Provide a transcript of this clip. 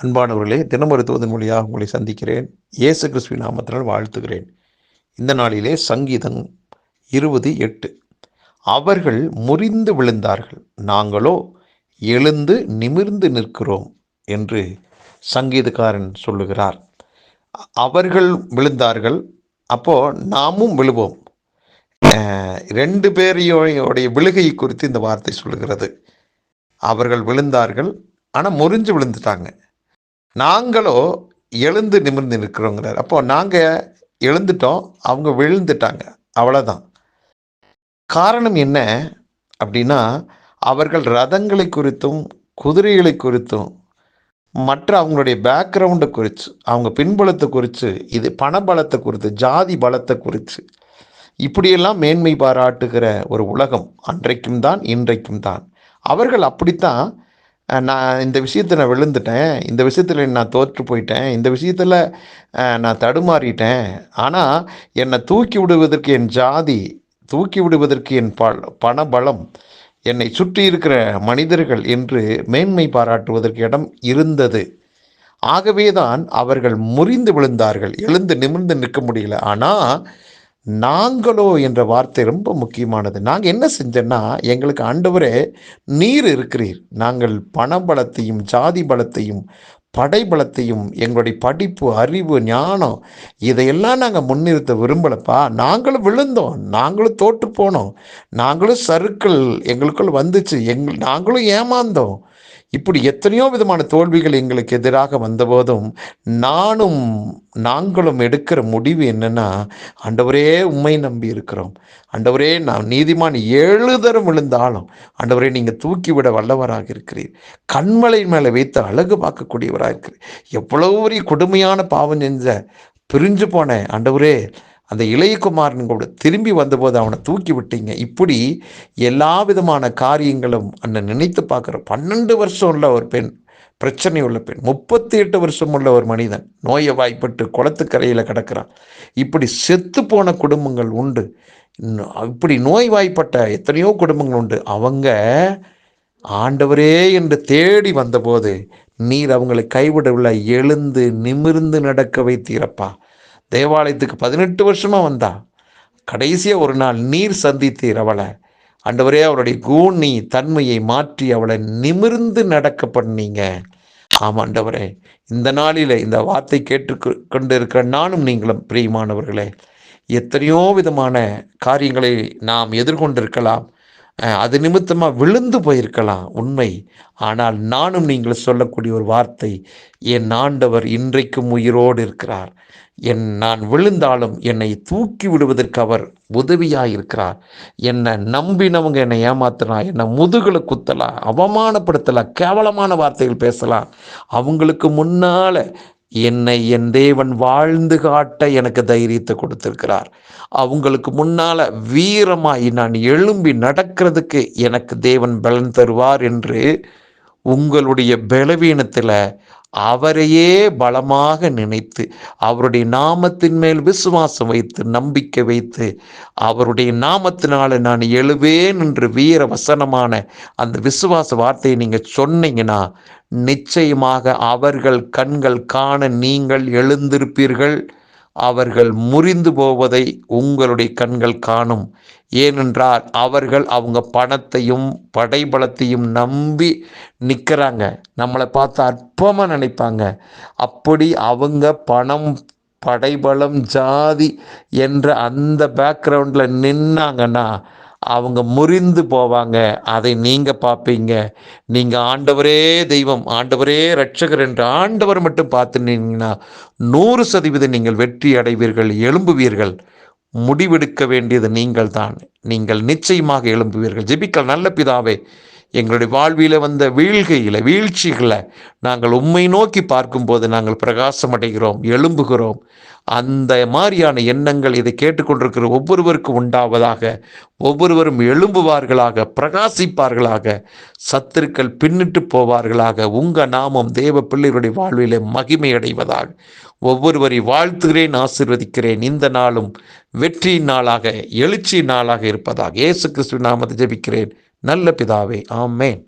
அன்பானவர்களே தினமொரு தூதன் மொழியாக உங்களை சந்திக்கிறேன். இயேசு கிறிஸ்துவ நாமத்தினால் வாழ்த்துகிறேன். இந்த நாளிலே சங்கீதம் இருபது எட்டு. அவர்கள் முறிந்து விழுந்தார்கள். நாங்களோ எழுந்து நிமிர்ந்து நிற்கிறோம் என்று சங்கீதக்காரன் சொல்லுகிறார். அவர்கள் விழுந்தார்கள். அப்போது நாமும் விழுவோம். ரெண்டு பேரையோடைய விழுகை குறித்து இந்த வார்த்தை சொல்லுகிறது. அவர்கள் விழுந்தார்கள். ஆனால் முறிஞ்சு விழுந்துட்டாங்க. நாங்களோ எழுந்து நிமிர்ந்து நிற்கிறோங்கிறார். அப்போ நாங்கள் எழுந்துட்டோம் அவங்க விழுந்துட்டாங்க. அவ்வளோதான் காரணம் என்ன அப்படின்னா அவர்கள் ரதங்களை குறித்தும் குதிரைகளை குறித்தும் மற்ற அவங்களுடைய பேக்ரவுண்டை குறித்து அவங்க பின்பலத்தை குறித்து இது பணபலத்தை குறித்து ஜாதி பலத்தை குறித்து இப்படியெல்லாம் மேன்மை பாராட்டுகிற ஒரு உலகம் அன்றைக்கும் தான் இன்றைக்கும் தான். அவர்கள் அப்படித்தான் நான் இந்த விஷயத்தில் நான் விழுந்துட்டேன். இந்த விஷயத்தில் நான் தோற்று போயிட்டேன். இந்த விஷயத்தில் நான் தடுமாறிட்டேன். ஆனால் என்னை தூக்கி விடுவதற்கு என் ஜாதி தூக்கி விடுவதற்கு என் ப பணபலம் என்னை சுற்றி இருக்கிற மனிதர்கள் என்று மேன்மை பாராட்டுவதற்கு இடம் இருந்தது. ஆகவே தான் அவர்கள் முறிந்து விழுந்தார்கள். எழுந்து நிமிர்ந்து நிற்க முடியல. ஆனால் நாங்களோ என்ற வார்த்தை ரொம்ப முக்கியமானது. நாங்கள் என்ன செஞ்சோன்னா எங்களுக்கு ஆண்டவரே நீர் இருக்கிறீர். நாங்கள் பண பலத்தையும் ஜாதி பலத்தையும் படைபலத்தையும் எங்களுடைய படிப்பு அறிவு ஞானம் இதையெல்லாம் நாங்கள் முன்னிறுத்த விரும்பலப்பா. நாங்களும் விழுந்தோம். நாங்களும் தோற்று போனோம். நாங்களும் சறுக்கள் எங்களுக்குள் வந்துச்சு. எங்கள் நாங்களும் ஏமாந்தோம். இப்படி எத்தனையோ விதமான தோல்விகள் எங்களுக்கு எதிராக வந்தபோதும் நானும் நாங்களும் எடுக்கிற முடிவு என்னென்னா ஆண்டவரே உண்மை நம்பி இருக்கிறோம். ஆண்டவரே நான் நீதிமான் ஏழு தரம் விழுந்தாலும் ஆண்டவரே நீங்கள் தூக்கிவிட வல்லவராக இருக்கிறீர். கண்மலை மேலே வைத்து அழகு பார்க்கக்கூடியவராக இருக்கிறீர். எவ்வளவு பெரிய கொடுமையான பாவம் செஞ்ச பிரிஞ்சு போனேன் ஆண்டவரே அந்த இளையகுமாரன் கூட திரும்பி வந்தபோது அவனை தூக்கி விட்டீங்க. இப்படி எல்லா விதமான காரியங்களும் அண்ணன் நினைத்து பார்க்குற பன்னெண்டு வருஷம் உள்ள ஒரு பெண் பிரச்சனை உள்ள பெண் முப்பத்தி எட்டு வருஷம் உள்ள ஒரு மனிதன் நோயை வாய்ப்பட்டு குளத்துக்கரையில் கிடக்கிறான். இப்படி செத்து போன குடும்பங்கள் உண்டு. இப்படி நோய் வாய்ப்பட்ட எத்தனையோ குடும்பங்கள் உண்டு. அவங்க ஆண்டவரே என்று தேடி வந்தபோது நீர் அவங்களை கைவிடவில்லை எழுந்து நிமிர்ந்து நடக்க வைத்தீரப்பா. தேவாலயத்துக்கு பதினெட்டு வருஷமாக வந்தா. கடைசியாக ஒரு நாள் நீர் சந்தித்தீர் அவளை. ஆண்டவரே அவருடைய கூணி தன்மையை மாற்றி அவளை நிமிர்ந்து நடக்க பண்ணீங்க. ஆமா இந்த நாளில் இந்த வார்த்தை கேட்டு கொண்டு இருக்கிற நானும் நீங்களும் பிரியமானவர்களே எத்தனையோ விதமான காரியங்களை நாம் எதிர்கொண்டிருக்கலாம். அது நிமித்தமாக விழுந்து போயிருக்கலாம் உண்மை. ஆனால் நானும் நீங்கள் சொல்லக்கூடிய ஒரு வார்த்தை என் ஆண்டவர் இன்றைக்கும் உயிரோடு இருக்கிறார். என் நான் விழுந்தாலும் என்னை தூக்கி விடுவதற்கு அவர் உதவியாக இருக்கிறார் என்னை நம்பினவங்க என்னை ஏமாத்தலாம் என்னை முதுகில் குத்தலாம் அவமானப்படுத்தலாம் கேவலமான வார்த்தைகள் பேசலாம். அவங்களுக்கு முன்னால் என்னை என் தேவன் வாழ்ந்து காட்ட எனக்கு தைரியத்தை கொடுத்திருக்கிறார். அவங்களுக்கு முன்னால வீரமாய் நான் எழும்பி நடக்கிறதுக்கு எனக்கு தேவன் பலன் தருவார் என்று உங்களுடைய பலவீனத்தில் அவரையே பலமாக நினைத்து அவருடைய நாமத்தின் மேல் விசுவாசம் வைத்து நம்பிக்கை வைத்து அவருடைய நாமத்தினால நான் எழுவேன் என்று வீர வசனமான அந்த விசுவாச வார்த்தையை நீங்கள் சொன்னீங்கன்னா நிச்சயமாக அவர்கள் கண்கள் காண நீங்கள் எழுந்திருப்பீர்கள். அவர்கள் முறிந்து போவதை உங்களுடைய கண்கள் காணும். ஏனென்றால் அவர்கள் அவங்க பணத்தையும் படைபலத்தையும் நம்பி நிற்கிறாங்க. நம்மளை பார்த்து அற்பமாக நினைப்பாங்க. அப்படி அவங்க பணம் படைபலம் ஜாதி என்ற அந்த பேக்ரவுண்டில் நின்னாங்கன்னா அவங்க முறிந்து போவாங்க. அதை நீங்கள் பார்ப்பீங்க. நீங்கள் ஆண்டவரே தெய்வம் ஆண்டவரே ரட்சகர் என்று ஆண்டவர் மட்டும் பார்த்து நின்னீங்கன்னா நூறு சதவீதம் நீங்கள் வெற்றி அடைவீர்கள் எழும்புவீர்கள். முடிவெடுக்க வேண்டியது நீங்கள் தான் நீங்கள் நிச்சயமாக எழும்புவீர்கள். ஜெபிக்கல் நல்ல பிதாவே எங்களுடைய வாழ்வியில் வந்த வீழ்கையில் வீழ்ச்சிகளை நாங்கள் உண்மை நோக்கி பார்க்கும்போது நாங்கள் பிரகாசம் அடைகிறோம் எழும்புகிறோம். அந்த மாதிரியான எண்ணங்கள் இதை கேட்டுக்கொண்டிருக்கிற ஒவ்வொருவருக்கும் உண்டாவதாக ஒவ்வொருவரும் எழும்புவார்களாக பிரகாசிப்பார்களாக சத்துருக்கள் பின்னிட்டு போவார்களாக. உங்கள் நாமம் தேவ பிள்ளைகளுடைய வாழ்விலே மகிமை அடைவதாக. ஒவ்வொருவரை வாழ்த்துகிறேன் ஆசிர்வதிக்கிறேன். இந்த நாளும் வெற்றியின் நாளாக எழுச்சியின் நாளாக இருப்பதாக. இயேசு கிறிஸ்து நாமத்தை ஜெபிக்கிறேன். நல்ல பிதாவே ஆமேன்.